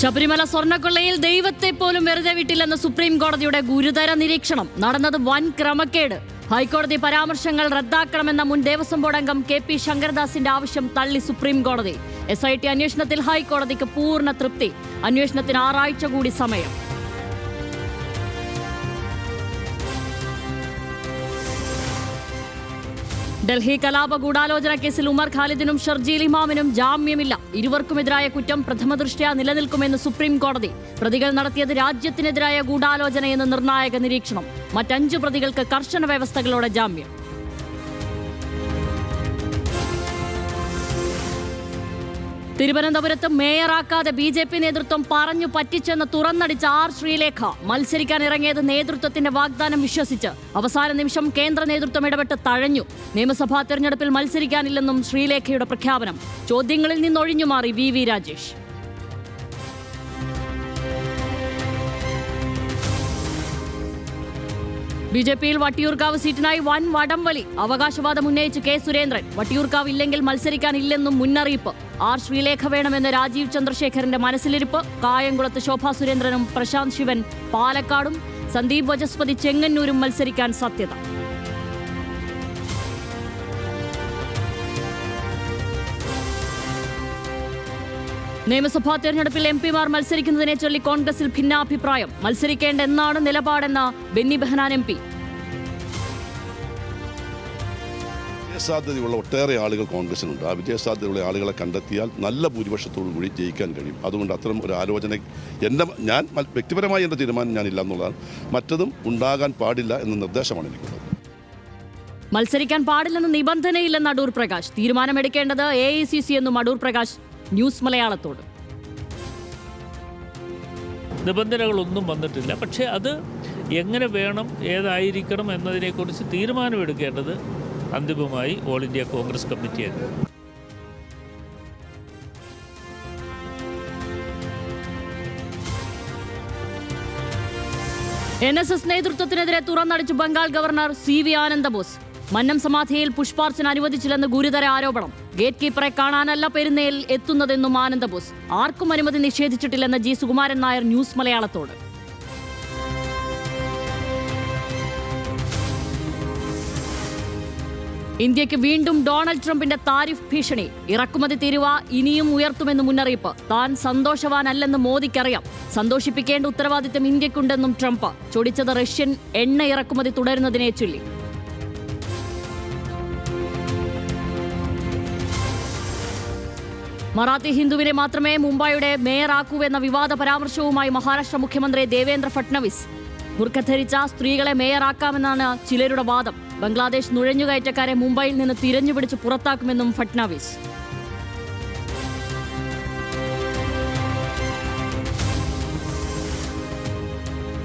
ശബരിമല സ്വർണക്കൊള്ളയിൽ ദൈവത്തെ പോലും വെറുതെ വിട്ടില്ലെന്ന സുപ്രീം കോടതിയുടെ ഗുരുതര നിരീക്ഷണം. നടന്നത് വൻ ക്രമക്കേട്. ഹൈക്കോടതി പരാമർശങ്ങൾ റദ്ദാക്കണമെന്ന മുൻ ദേവസ്വം ബോർഡ് അംഗം കെ പി ശങ്കരദാസിന്റെ ആവശ്യം തള്ളി സുപ്രീം കോടതി. എസ് ഐ ടി അന്വേഷണത്തിൽ ഹൈക്കോടതിക്ക് പൂർണ തൃപ്തി. അന്വേഷണത്തിന് ആറാഴ്ച കൂടി സമയം. ഡൽഹി കലാപ ഗൂഢാലോചന കേസിൽ ഉമർ ഖാലിദിനും ഷർജീൽ ഇമാമിനും ജാമ്യമില്ല. ഇരുവർക്കുമെതിരായ കുറ്റം പ്രഥമദൃഷ്ട്യാ നിലനിൽക്കുമെന്ന് സുപ്രീം കോടതി. പ്രതികൾ നടത്തിയത് രാജ്യത്തിനെതിരായ ഗൂഢാലോചനയെന്ന് നിർണായക നിരീക്ഷണം. മറ്റഞ്ചു പ്രതികൾക്ക് കർശന വ്യവസ്ഥകളോടെ ജാമ്യം. തിരുവനന്തപുരത്ത് മേയറാക്കാതെ ബി ജെ പി നേതൃത്വം പറഞ്ഞു പറ്റിച്ചെന്ന് തുറന്നടിച്ച ആർ ശ്രീലേഖ മത്സരിക്കാൻ ഇറങ്ങിയത് നേതൃത്വത്തിന്റെ വാഗ്ദാനം വിശ്വസിച്ച് അവസാന നിമിഷം കേന്ദ്ര നേതൃത്വം ഇടപെട്ട് തഴഞ്ഞു. നിയമസഭാ തെരഞ്ഞെടുപ്പിൽ മത്സരിക്കാനില്ലെന്നും ശ്രീലേഖയുടെ പ്രഖ്യാപനം. ചോദ്യങ്ങളിൽ നിന്നൊഴിഞ്ഞു മാറി V V Rajesh. B J പിയിൽ വട്ടിയൂർക്കാവ് സീറ്റിനായി വൻ വടംവലി. അവകാശവാദം ഉന്നയിച്ച് കെ സുരേന്ദ്രൻ. വട്ടിയൂർക്കാവ് ഇല്ലെങ്കിൽ മത്സരിക്കാനില്ലെന്നും മുന്നറിയിപ്പ്. ആർ ശ്രീലേഖ വേണമെന്ന് രാജീവ് ചന്ദ്രശേഖരന്റെ മനസ്സിലിരിപ്പ്. കായംകുളത്ത് ശോഭാ സുരേന്ദ്രനും പ്രശാന്ത് ശിവൻ പാലക്കാടും. സന്ദീപ് വചസ്പതി ചെങ്ങന്നൂരും മത്സരിക്കാൻ സാധ്യത നിയമസഭാ തെരഞ്ഞെടുപ്പിൽ എം പിമാർ മത്സരിക്കുന്നതിനെ ചൊല്ലി കോൺഗ്രസിൽ ഭിന്നാഭിപ്രായം. മത്സരിക്കേണ്ട എന്നാണ് നിലപാടെന്ന ബെന്നി ബെഹനാൻ എം പി. വിജയസാധ്യതയുള്ള ഒട്ടേറെ ആളുകൾ കോൺഗ്രസിനുണ്ട് ആ വിജയസാധ്യതയുള്ള ആളുകളെ കണ്ടെത്തിയാൽ നല്ല ഭൂരിപക്ഷത്തോടു കൂടി ജയിക്കാൻ കഴിയും. അതുകൊണ്ട് അത്തരം ഒരു ആലോചന എന്റെ ഞാൻ വ്യക്തിപരമായി എന്റെ തീരുമാനം ഞാനില്ല എന്നുള്ളതാണ്. മറ്റതും ഉണ്ടാകാൻ പാടില്ല എന്ന നിർദ്ദേശമാണ് എനിക്കുള്ളത്. മത്സരിക്കാൻ പാടില്ലെന്ന നിബന്ധനയില്ലെന്ന് അടൂർ പ്രകാശ്. തീരുമാനമെടുക്കേണ്ടത് എ ഐ സി സി എന്നും അടൂർ പ്രകാശ്. ന്യൂസ് മലയാളത്തോട്. നിബന്ധനകളൊന്നും വന്നിട്ടില്ല. പക്ഷേ അത് എങ്ങനെ വേണം ഏതായിരിക്കണം എന്നതിനെക്കുറിച്ച് തീരുമാനമെടുക്കേണ്ടത് അന്തിമമായി ഓൾ ഇന്ത്യ കോൺഗ്രസ് കമ്മിറ്റിയാണ് എൻ എസ് എസ് നേതൃത്വത്തിനെതിരെ തുറന്നടിച്ച് Bengal governor C V Ananda Bose. Mannam സമാധിയിൽ പുഷ്പാർച്ചന അനുവദിച്ചില്ലെന്ന് ഗുരുതര ആരോപണം. ഗേറ്റ് കീപ്പറെ കാണാനല്ല പെരുന്നേൽ എത്തുന്നതെന്നും ആനന്ദബോസ്. ആർക്കും അനുമതി നിഷേധിച്ചിട്ടില്ലെന്ന് ജി. സുകുമാരൻ നായർ ന്യൂസ് മലയാളത്തോട്. ഇന്ത്യയ്ക്ക് വീണ്ടും ഡൊണാൾഡ് ട്രംപിന്റെ താരിഫ് ഭീഷണി. ഇറക്കുമതി തീരുവ ഇനിയും ഉയർത്തുമെന്ന് മുന്നറിയിപ്പ്. താൻ സന്തോഷവാനല്ലെന്ന് മോദിക്കറിയാം. സന്തോഷിപ്പിക്കേണ്ട ഉത്തരവാദിത്തം ഇന്ത്യക്കുണ്ടെന്നും ട്രംപ്. ചൊടിച്ചത് റഷ്യൻ എണ്ണ ഇറക്കുമതി തുടരുന്നതിനെ ചൊല്ലി. മറാത്തി ഹിന്ദുവിനെ മാത്രമേ മുംബൈയുടെ മേയറാക്കൂവെന്ന വിവാദ പരാമർശവുമായി മഹാരാഷ്ട്ര മുഖ്യമന്ത്രി ദേവേന്ദ്ര ഫട്നവിസ് ബുർഖ ധരിച്ച സ്ത്രീകളെ മേയറാക്കാമെന്നാണ് ചിലരുടെ വാദം. ബംഗ്ലാദേശ് നുഴഞ്ഞുകയറ്റക്കാരെ മുംബൈയിൽ നിന്ന് തിരഞ്ഞുപിടിച്ച് പുറത്താക്കുമെന്നും ഫട്നാവിസ്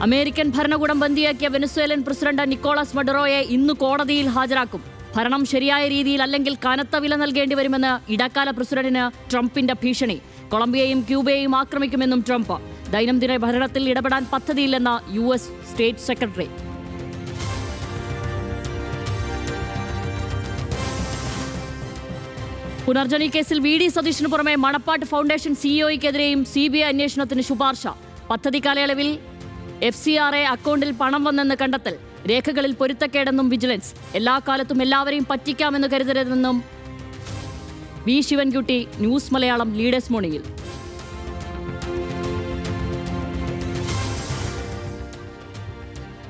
അമേരിക്കൻ ഭരണകൂടം ബന്ദിയാക്കിയ വെനസ്വേലൻ പ്രസിഡന്റ് നിക്കോളാസ് മഡറോയെ ഇന്ന് കോടതിയിൽ ഹാജരാക്കും. ഭരണം ശരിയായ രീതിയിൽ അല്ലെങ്കിൽ കനത്ത വില നൽകേണ്ടി വരുമെന്ന് ഇടക്കാല പ്രസിഡന്റിന് ട്രംപിന്റെ ഭീഷണി. കൊളംബിയയും ക്യൂബയെയും ആക്രമിക്കുമെന്നും ട്രംപ്. ദൈനംദിന ഭരണത്തിൽ ഇടപെടാൻ പദ്ധതിയില്ലെന്ന് യു എസ് സ്റ്റേറ്റ് സെക്രട്ടറി. പുനർജനി കേസിൽ വി ഡി സതീഷിന് പുറമെ മണപ്പാട്ട് ഫൗണ്ടേഷൻ സിഇഒയ്ക്കെതിരെയും സി ബി ഐ അന്വേഷണത്തിന് ശുപാർശ. പദ്ധതി കാലയളവിൽ എഫ് സി ആർ എ അക്കൗണ്ടിൽ പണം വന്നെന്ന് കണ്ടെത്തൽ. രേഖകളിൽ പൊരുത്തക്കേടെന്നും വിജിലൻസ് എല്ലാ കാലത്തും എല്ലാവരെയും പറ്റിക്കാമെന്ന് കരുതരുതെന്നും V Sivankutty news Malayalam leaders മോർണിംഗിൽ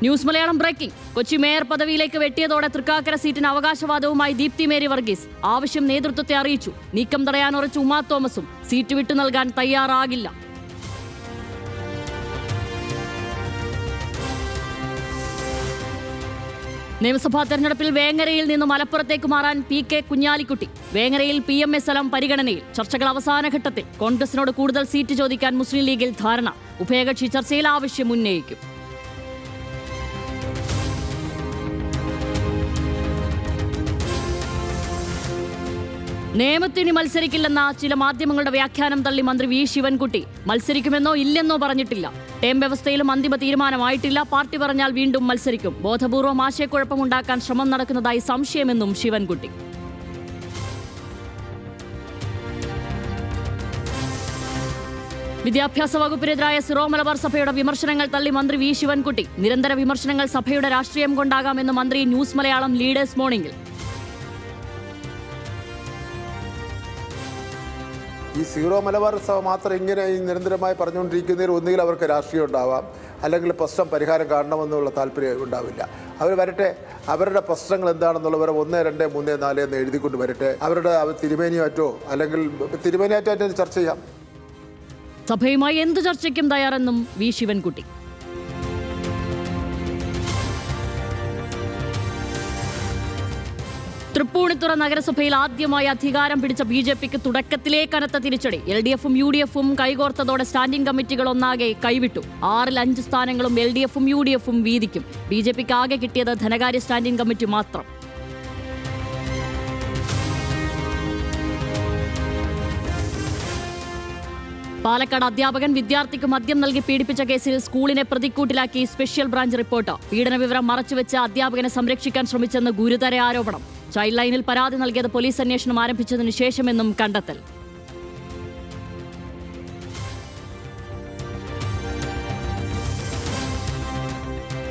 news Malayalam breaking. Kochi mayor പദവിയിലേക്ക് വെട്ടിയതോടെ തൃക്കാക്കര സീറ്റിന് അവകാശവാദവുമായി ദീപ്തി മേരി വർഗീസ് ആവശ്യം നേതൃത്വത്തെ അറിയിച്ചു. നീക്കം തടയാൻ ഉറച്ച ഉമാ തോമസും സീറ്റ് വിട്ടു നൽകാൻ തയ്യാറാകില്ല. നിയമസഭാ തെരഞ്ഞെടുപ്പിൽ വേങ്ങരയിൽ നിന്ന് മലപ്പുറത്തേക്ക് മാറാൻ പി കെ കുഞ്ഞാലിക്കുട്ടി. വേങ്ങരയിൽ പി എം എസ് സ്ഥലം പരിഗണനയിൽ. ചർച്ചകൾ അവസാന ഘട്ടത്തിൽ. കോൺഗ്രസിനോട് കൂടുതൽ സീറ്റ് ചോദിക്കാൻ മുസ്ലിം ലീഗിൽ ധാരണ. ഉഭയകക്ഷി ചർച്ചയിൽ ആവശ്യം ഉന്നയിക്കും. നിയമത്തിന് മത്സരിക്കില്ലെന്ന ചില മാധ്യമങ്ങളുടെ വ്യാഖ്യാനം തള്ളി മന്ത്രി വി ശിവൻകുട്ടി. മത്സരിക്കുമെന്നോ ഇല്ലെന്നോ പറഞ്ഞിട്ടില്ല. ടേം വ്യവസ്ഥയിലും അന്തിമ തീരുമാനമായിട്ടില്ല. പാർട്ടി പറഞ്ഞാൽ വീണ്ടും മത്സരിക്കും. ബോധപൂർവം ആശയക്കുഴപ്പമുണ്ടാക്കാൻ ശ്രമം നടക്കുന്നതായി സംശയമെന്നും ശിവൻകുട്ടി. വിദ്യാഭ്യാസ വകുപ്പിനെതിരായ സിറോ മലബാർ സഭയുടെ വിമർശനങ്ങൾ തള്ളി മന്ത്രി വി ശിവൻകുട്ടി. നിരന്തര വിമർശനങ്ങൾ സഭയുടെ രാഷ്ട്രീയം കൊണ്ടാകാമെന്ന് മന്ത്രി ന്യൂസ് മലയാളം ലീഡേഴ്സ് മോർണിംഗിൽ. ഈ സീറോ മലബാർ സഭ മാത്രം ഇങ്ങനെ നിരന്തരമായി പറഞ്ഞുകൊണ്ടിരിക്കുന്നതിൽ ഒന്നുകിൽ അവർക്ക് രാഷ്ട്രീയം ഉണ്ടാവാം അല്ലെങ്കിൽ പ്രശ്നം പരിഹാരം കാണണമെന്നുള്ള താല്പര്യം ഉണ്ടാവില്ല. അവർ വരട്ടെ അവരുടെ പ്രശ്നങ്ങൾ എന്താണെന്നുള്ളവരെ ഒന്ന് രണ്ട് മൂന്ന് നാല് എന്ന് എഴുതിക്കൊണ്ട് വരട്ടെ. അവരുടെ തിരുമേനിയാറ്റോ അല്ലെങ്കിൽ തിരുമേനിയാറ്റോ ചർച്ച ചെയ്യാം. സഭയുമായി എന്ത് ചർച്ചയ്ക്കും തയ്യാറെന്നും വി. ശിവൻകുട്ടി. തൃപ്പൂണിത്തുറ നഗരസഭയിൽ ആദ്യമായി അധികാരം പിടിച്ച ബി ജെ പിക്ക് തുടക്കത്തിലേ കനത്ത തിരിച്ചടി. എൽ ഡി എഫും യു ഡി എഫും കൈകോർത്തതോടെ സ്റ്റാൻഡിംഗ് കമ്മിറ്റികൾ ഒന്നാകെ കൈവിട്ടു. ആറിൽ അഞ്ച് സ്ഥാനങ്ങളും എൽ ഡി എഫും യു ഡി എഫും വീതിക്കും. ബി ജെ പിക്ക് ആകെ കിട്ടിയത് ധനകാര്യ സ്റ്റാൻഡിംഗ് കമ്മിറ്റി മാത്രം. പാലക്കാട് അധ്യാപകൻ വിദ്യാർത്ഥിക്ക് മദ്യം നൽകി പീഡിപ്പിച്ച കേസിൽ സ്കൂളിനെ പ്രതിക്കൂട്ടിലാക്കി സ്പെഷ്യൽ ബ്രാഞ്ച് റിപ്പോർട്ട്. പീഡന വിവരം മറച്ചുവെച്ച് അധ്യാപകനെ സംരക്ഷിക്കാൻ ശ്രമിച്ചെന്ന് ഗുരുതര ആരോപണം. ചൈൽഡ് ലൈനിൽ പരാതി നൽകിയത് പോലീസ് അന്വേഷണം ആരംഭിച്ചതിനു ശേഷമെന്നും കണ്ടെത്തൽ.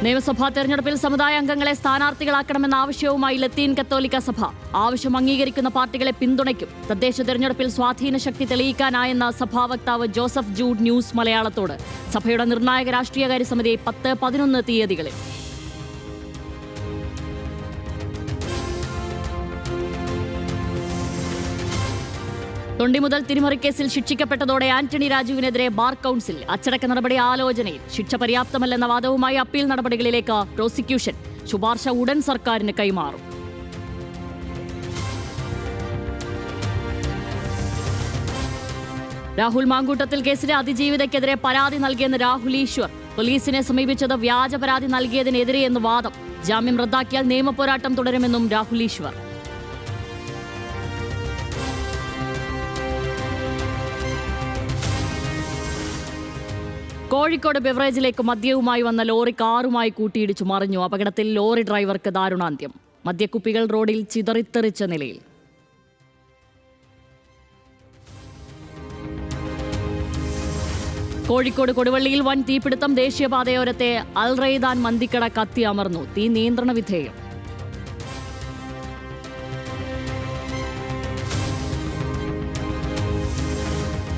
നിയമസഭാ തെരഞ്ഞെടുപ്പിൽ സമുദായ അംഗങ്ങളെ സ്ഥാനാർത്ഥികളാക്കണമെന്ന ആവശ്യവുമായി ലത്തീൻ കത്തോലിക്ക സഭ ആവശ്യം അംഗീകരിക്കുന്ന പാർട്ടികളെ പിന്തുണയ്ക്കും. തദ്ദേശ തെരഞ്ഞെടുപ്പിൽ സ്വാധീന ശക്തി തെളിയിക്കാനായെന്ന സഭാ വക്താവ് ജോസഫ് ജൂഡ് ന്യൂസ് മലയാളത്തോട്. സഭയുടെ നിർണായക രാഷ്ട്രീയകാര്യ സമിതി പത്ത് പതിനൊന്ന് തീയതികളിൽ. തൊണ്ടി മുതൽ തിരിമറിക്കേസിൽ ശിക്ഷിക്കപ്പെട്ടതോടെ ആന്റണി രാജുവിനെതിരെ ബാർ കൌൺസിൽ അച്ചടക്ക നടപടി ആലോചനയിൽ ശിക്ഷ പര്യാപ്തമല്ലെന്ന വാദവുമായി അപ്പീൽ നടപടികളിലേക്ക് പ്രോസിക്യൂഷൻ. ശുപാർശ ഉടൻ സർക്കാരിന് കൈമാറും. രാഹുൽ മാങ്കൂട്ടത്തിൽ കേസിലെ അതിജീവിതയ്ക്കെതിരെ പരാതി നൽകിയെന്ന് രാഹുൽ ഈശ്വർ. പോലീസിനെ സമീപിച്ചത് വ്യാജ പരാതി നൽകിയതിനെതിരെയെന്ന് വാദം. ജാമ്യം റദ്ദാക്കിയാൽ നിയമപോരാട്ടം തുടരുമെന്നും രാഹുൽ ഈശ്വർ. കോഴിക്കോട് ബിവറേജിലേക്ക് മദ്യവുമായി വന്ന ലോറി കാറുമായി കൂട്ടിയിടിച്ചു മറിഞ്ഞു. അപകടത്തിൽ ലോറി ഡ്രൈവർക്ക് ദാരുണാന്ത്യം. മദ്യക്കുപ്പികൾ റോഡിൽ ചിതറിത്തെറിച്ച നിലയിൽ. കോഴിക്കോട് കൊടുവള്ളിയിൽ വൻ തീപിടുത്തം ദേശീയപാതയോരത്തെ അൽറൈദാൻ മന്തിക്കട കത്തി അമർന്നു. തീ നിയന്ത്രണ വിധേയം.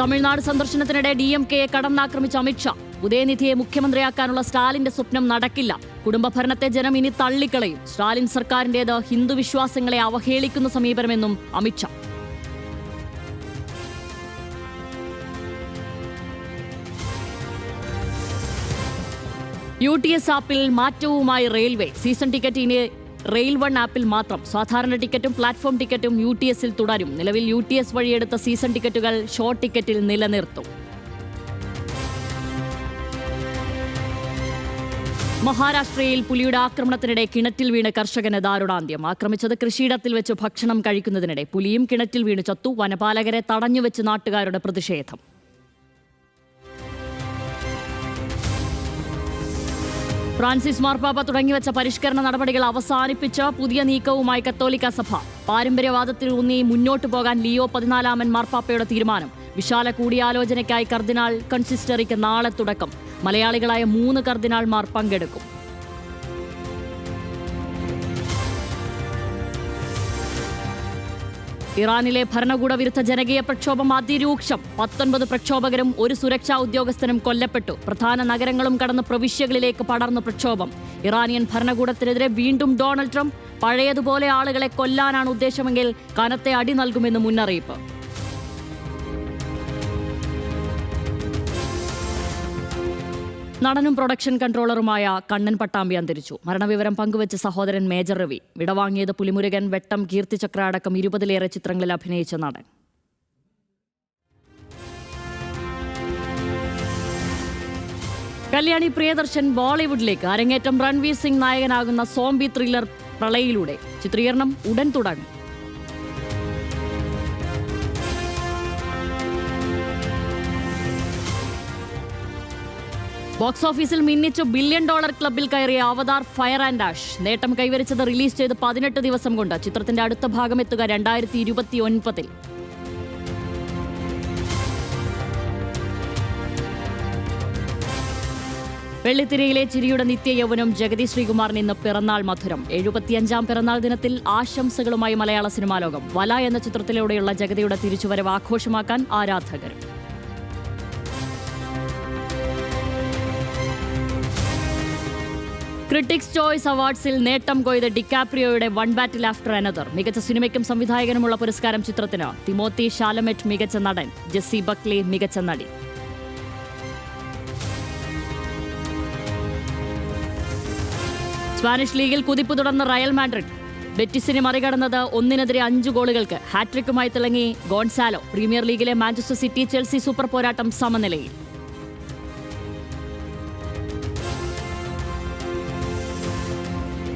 തമിഴ്നാട് സന്ദർശനത്തിനിടെ ഡി എം കെയെ കടന്നാക്രമിച്ച അമിത്ഷാ ഉദയനിധിയെ മുഖ്യമന്ത്രിയാക്കാനുള്ള സ്റ്റാലിന്റെ സ്വപ്നം നടക്കില്ല. കുടുംബഭരണത്തെ ജനം ഇനി തള്ളിക്കളയും. സ്റ്റാലിൻ സർക്കാരിന്റേത് ഹിന്ദുവിശ്വാസങ്ങളെ അവഹേളിക്കുന്ന സമീപനമെന്നും അമിത്ഷാ യു ടി എസ് ആപ്പിൽ മാറ്റവുമായി റെയിൽവേ. സീസൺ ടിക്കറ്റ് ഇനി റെയിൽ വൺ ആപ്പിൽ മാത്രം സാധാരണ ടിക്കറ്റും പ്ലാറ്റ്ഫോം ടിക്കറ്റും യു ടി എസിൽ തുടരും. നിലവിൽ യു ടി എസ് വഴിയെടുത്ത സീസൺ ടിക്കറ്റുകൾ ഷോർട്ട് ടിക്കറ്റിൽ നിലനിർത്തും. മഹാരാഷ്ട്രയിൽ പുലിയുടെ ആക്രമണത്തിനിടെ കിണറ്റിൽ വീണ് കർഷകന് ദാരുണാന്ത്യം. ആക്രമിച്ചത് കൃഷിയിടത്തിൽ വെച്ച് ഭക്ഷണം കഴിക്കുന്നതിനിടെ പുലിയും കിണറ്റിൽ വീണ് ചത്തു. വനപാലകരെ തടഞ്ഞുവെച്ച് നാട്ടുകാരുടെ പ്രതിഷേധം. ഫ്രാൻസിസ് മാർപ്പാപ്പ തുടങ്ങിവെച്ച പരിഷ്കരണ നടപടികൾ അവസാനിപ്പിച്ച പുതിയ നീക്കവുമായി കത്തോലിക്ക സഭ. പാരമ്പര്യവാദത്തിൽ ഊന്നി മുന്നോട്ടു പോകാൻ ലിയോ പതിനാലാമൻ മാർപ്പാപ്പയുടെ തീരുമാനം. വിശാല കൂടിയാലോചനയ്ക്കായി കർദിനാൾ കൺസിസ്റ്ററിക്ക് നാളെ തുടക്കം. മലയാളികളായ മൂന്ന് കർദിനാൾമാർ പങ്കെടുക്കും. ഇറാനിലെ ഭരണകൂട വിരുദ്ധ ജനകീയ പ്രക്ഷോഭം അതിരൂക്ഷം. പത്തൊൻപത് പ്രക്ഷോഭകരും ഒരു സുരക്ഷാ ഉദ്യോഗസ്ഥനും കൊല്ലപ്പെട്ടു. പ്രധാന നഗരങ്ങളും കടന്ന് പ്രവിശ്യകളിലേക്ക് പടർന്നു പ്രക്ഷോഭം. ഇറാനിയൻ ഭരണകൂടത്തിനെതിരെ വീണ്ടും ഡൊണാൾഡ് ട്രംപ് പഴയതുപോലെ ആളുകളെ കൊല്ലാനാണ് ഉദ്ദേശമെങ്കിൽ കനത്തെ അടി നൽകുമെന്ന് മുന്നറിയിപ്പ്. നടനും പ്രൊഡക്ഷൻ കൺട്രോളറുമായ കണ്ണൻ പട്ടാമ്പി അന്തരിച്ചു. മരണവിവരം പങ്കുവച്ച സഹോദരൻ മേജർ രവി. വിടവാങ്ങിയത് പുലിമുരുകൻ വെട്ടം കീർത്തിചക്ര അടക്കം ഇരുപതിലേറെ ചിത്രങ്ങളിൽ അഭിനയിച്ച നടൻ. കല്യാണി പ്രിയദർശൻ ബോളിവുഡിലേക്ക് അരങ്ങേറ്റം രൺവീർ സിംഗ് നായകനാകുന്ന സോംബി ത്രില്ലർ പ്രളയിലൂടെ. ചിത്രീകരണം ഉടൻ തുടങ്ങും. ബോക്സ് ഓഫീസിൽ മിന്നിച്ചു ബില്യൺ ഡോളർ ക്ലബിൽ കയറിയ അവതാർ ഫയർ ആൻഡ് ആഷ് നേട്ടം കൈവരിച്ചത് റിലീസ് ചെയ്ത് പതിനെട്ട് ദിവസം കൊണ്ട് ചിത്രത്തിന്റെ അടുത്ത ഭാഗം എത്തുക രണ്ടായിരത്തി ഇരുപത്തി ഒൻപതിൽ വെള്ളിത്തിരയിലെ ചിരിയുടെ നിത്യ യൗവനം ജഗതി ശ്രീകുമാറിന് ഇന്ന് പിറന്നാൾ മധുരം. എഴുപത്തിയഞ്ചാം പിറന്നാൾ ദിനത്തിൽ ആശംസകളുമായി മലയാള സിനിമാ ലോകം. വല എന്ന ചിത്രത്തിലൂടെയുള്ള ജഗതിയുടെ തിരിച്ചുവരവ് ആഘോഷമാക്കാൻ ആരാധകർ. ക്രിട്ടിക്സ് ചോയ്സ് അവാർഡ്സിൽ നേട്ടം കൊയ്ത ഡിക്കാപ്രിയോയുടെ വൺ ബാറ്റിൽ ആഫ്റ്റർ അനദർ മികച്ച സിനിമയ്ക്കും സംവിധായകനുമുള്ള പുരസ്കാരം ചിത്രത്തിന് തിമോത്തി ഷാലമെറ്റ് മികച്ച നടൻ ജെസ്സി ബക്ലി മികച്ച നടി. സ്പാനിഷ് ലീഗിൽ കുതിപ്പ് തുടർന്ന റയൽ മാഡ്രിഡ്. ബെറ്റിസിനെ മറികടന്നത് ഒന്നിനെതിരെ അഞ്ച് ഗോളുകൾക്ക് ഹാട്രിക്കുമായി തിളങ്ങി ഗോൺസാലോ. പ്രീമിയർ ലീഗിലെ മാഞ്ചസ്റ്റർ സിറ്റി ചെൽസി സൂപ്പർ പോരാട്ടം സമനിലയിൽ.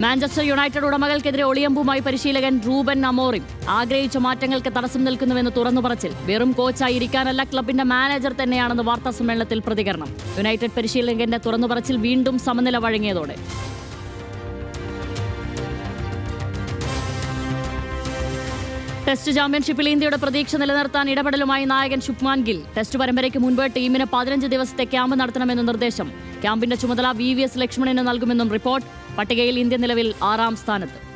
മാഞ്ചസ്റ്റർ യുണൈറ്റഡ് ഉടമകൾക്കെതിരെ ഒളിയമ്പുമായി പരിശീലകൻ റൂബൻ അമോറിം ആഗ്രഹിച്ച മാറ്റങ്ങൾക്ക് തടസ്സം നിൽക്കുന്നുവെന്ന് തുറന്നു പറച്ചിൽ വെറും കോച്ചായി ഇരിക്കാനല്ല ക്ലബിന്റെ മാനേജർ തന്നെയാണെന്ന് വാർത്താ സമ്മേളനത്തിൽ പ്രതികരണം. യുണൈറ്റഡ് പരിശീലകന്റെ തുറന്നു പറച്ചിൽ വീണ്ടും സമനില വഴങ്ങിയതോടെ. ടെസ്റ്റ് ചാമ്പ്യൻഷിപ്പിൽ ഇന്ത്യയുടെ പ്രതീക്ഷ നിലനിർത്താൻ ഇടപെടലുമായി നായകൻ ശുഭ്മാൻ ഗിൽ. ടെസ്റ്റ് പരമ്പരയ്ക്ക് മുൻപ് ടീമിന് പതിനഞ്ച് ദിവസത്തെ ക്യാമ്പ് നടത്തണമെന്ന് നിർദ്ദേശം. ക്യാമ്പിന്റെ ചുമതല വി വി എസ് ലക്ഷ്മണന് നൽകുമെന്നും റിപ്പോർട്ട്. പട്ടികയിൽ ഇന്ത്യ നിലവിൽ ആറാം സ്ഥാനത്ത്.